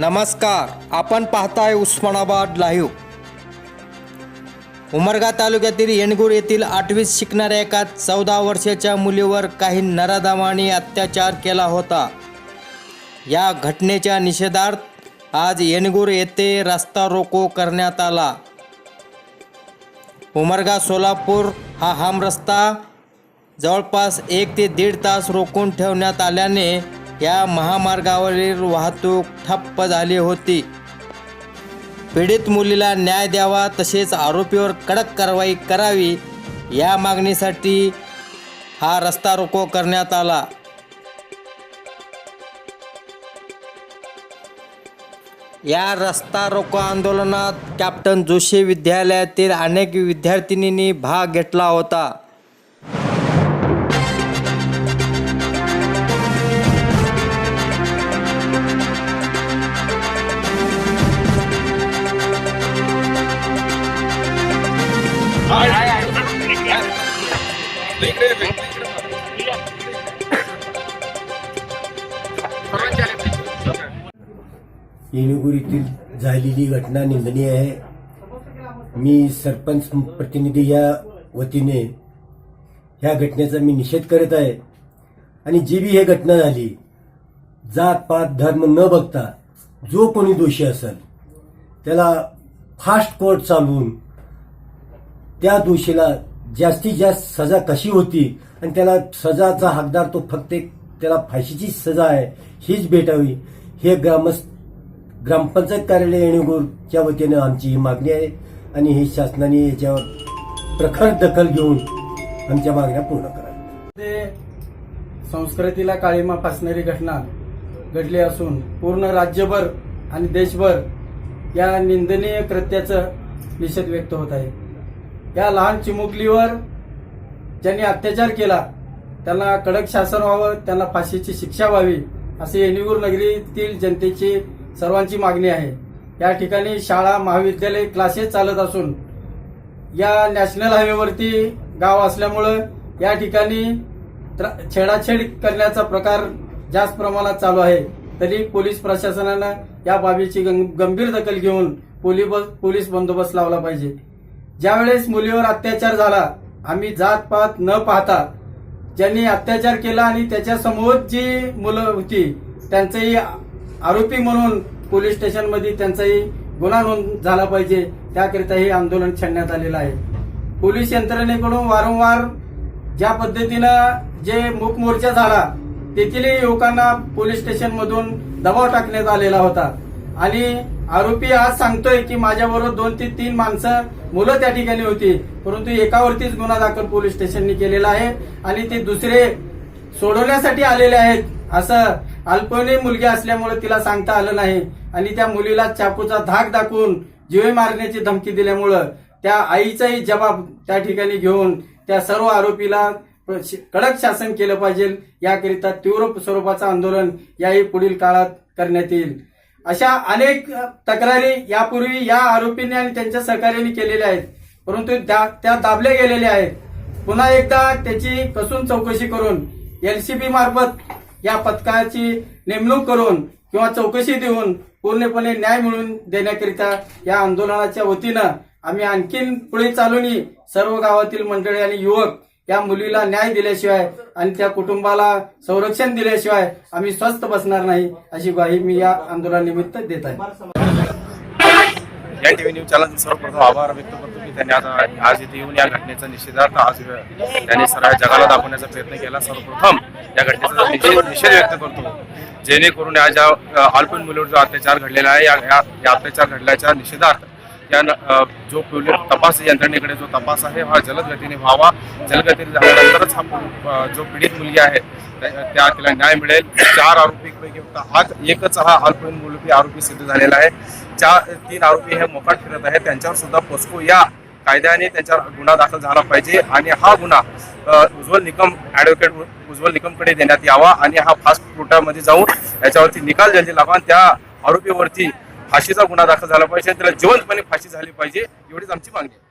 नमस्कार आपण पाहताय उस्मानाबाद लाईव्ह. उमरगा तालुक्यातील येणगूर येथील आठवीत शिकणाऱ्या एका चौदा वर्षाच्या मुलीवर काही नराधामाने अत्याचार केला होता. या घटनेच्या निषेधार्थ आज येणगूर येथे रस्ता रोको करण्यात आला. उमरगा सोलापूर हा हमरस्ता जवळपास एक ते दीड तास रोखून ठेवण्यात आल्याने या महामार्गावरील वाहतूक ठप्प झाली होती. पीडित मुलीला न्याय द्यावा तसेच आरोपीवर कडक कारवाई करावी या मागणीसाठी हा रस्ता रोको करण्यात आला. या रस्ता रोको आंदोलनात कॅप्टन जोशी विद्यालयातील अनेक विद्यार्थिनींनी भाग घेतला होता. येणूर येथील झालेली घटना निंदनीय आहे. मी सरपंच प्रतिनिधी या वतीने ह्या घटनेचा मी निषेध करत आहे. आणि जी बी ही घटना झाली जात पात धर्म न बघता जो कोणी दोषी असेल त्याला फास्ट कोर्ट चालवून त्या दोषीला जास्तीत जास्त सजा कशी होती आणि त्याला सजाचा हकदार तो फक्त एक त्याला फाशीची सजा आहे हीच भेटावी. हे ग्रामस्थ ग्रामपंचायत कार्यालय येणेगूरच्या वतीनं आमची ही मागणी आहे आणि ही शासनाने याच्यावर प्रखर दखल घेऊन आमच्या मागण्या पूर्ण कराव्या ते संस्कृतीला काळीमा फासणारी घटना घडली असून पूर्ण राज्यभर आणि देशभर या निंदनीय कृत्याचं निषेध व्यक्त होत आहे. या लहान चिमुकलीवर ज्यांनी अत्याचार केला त्यांना कडक शासन व्हावं त्यांना फाशीची शिक्षा व्हावी असे येणीगूर नगरीतील जनतेची सर्वांची मागणी आहे. या ठिकाणी शाळा महाविद्यालय क्लासेस चालत असून या नॅशनल हायवेवरती गाव असल्यामुळं या ठिकाणी छेडाछेड करण्याचा प्रकार जास्त प्रमाणात चालू आहे. तरी पोलीस प्रशासनानं या बाबीची गं- गंभीर दखल घेऊन पोली पोलीस बंदोबस्त लावला पाहिजे. ज्यावेळेस मुलीवर अत्याचार झाला आम्ही जात पात न पाहता ज्यांनी अत्याचार केला आणि त्याच्यासमोर जी मुलं होती त्यांचंही आरोपी म्हणून पोलीस स्टेशनमध्ये त्यांचाही गुन्हा नोंद झाला पाहिजे. त्याकरिता हे आंदोलन छेडण्यात आलेलं आहे. पोलीस यंत्रणेकडून वारंवार ज्या पद्धतीनं जे मूक मोर्चा झाला तेथील युवकांना पोलीस स्टेशनमधून दबाव टाकण्यात आलेला होता. आणि आरोपी आज सांगतोय की माझ्याबरोबर दोन ते तीन माणसं मुलं त्या ठिकाणी होती. परंतु एकावरतीच गुन्हा दाखल पोलीस स्टेशननी केलेला आहे आणि ते दुसरे सोडवण्यासाठी आलेले आहेत. असं अल्पवयीन मुलगी असल्यामुळे तिला सांगता आलं नाही. आणि त्या मुलीला चाकूचा धाक दाखवून जीवे मारण्याची धमकी दिल्यामुळं त्या आईचाही जबाब त्या ठिकाणी घेऊन त्या सर्व आरोपीला कडक शासन केलं पाहिजे. याकरिता तीव्र स्वरूपाचं आंदोलन याही पुढील काळात करण्यात येईल. अशा अनेक तक्रारी यापूर्वी या आरोपींनी आणि त्यांच्या सहकार्याने केलेल्या आहेत. परंतु त्या- त्या दाबल्या गेलेल्या आहेत. पुन्हा एकदा त्याची कसून चौकशी करून एलसीबी मार्फत या पथकाची नेमणूक करून किंवा चौकशी देऊन पूर्णपणे न्याय मिळवून देण्याकरिता या आंदोलनाच्या वतीनं आम्ही आणखीन पुढे चालूनही सर्व गावातील मंडळी आणि युवक त्या मुलीला न्याय दिल्याशिवाय आणि त्या कुटुंबाला संरक्षण दिल्याशिवाय आम्ही स्वस्थ बसणार नाही अशी ग्वाही मी या आंदोलनानिमित्त देत आहे. या टीव्ही न्यूज चॅनलचे सर्वप्रथम आभार व्यक्त करतो की त्यांनी आता आज इथे येऊन या घटनेचा निषेधार्थ आज त्यांनी सर्व जगाला दाखवण्याचा प्रयत्न केला. सर्वप्रथम या घटनेचा निषेध व्यक्त करतो जेणेकरून या ज्या अ, मुलीवर जो अत्याचार घडलेला आहे या या अत्याचार घडल्याच्या निषेधार्थ या न- जो पोलीस तपास यंत्रणेकडे जो तपास आहे हा जलद गतीने व्हावा. जलदगतीने झाल्यानंतरच हा जो पीडित मुलगी आहे त्या तिला न्याय मिळेल. चार आरोपीपैकी फक्त हा एकच हा अल्पवयीन मुलगी आरोपी सिद्ध झालेला आहे. चार तीन आरोपी हे मोकाट फिरत आहेत. त्यांच्यावर सुद्धा पोस्को या कायद्याने त्यांच्यावर गुन्हा दाखल झाला पाहिजे आणि हा गुन्हा उज्ज्वल निकम ॲडव्होकेट उज्ज्वल निकमकडे देण्यात यावा आणि हा फास्ट कोर्टामध्ये जाऊन याच्यावरती निकाल जल्दी लावा त्या आरोपीवरती फाशीचा गुन्हा दाखल झाला पाहिजे त्याला जिवंतपणे फाशी झाली पाहिजे एवढीच आमची मागणी आहे.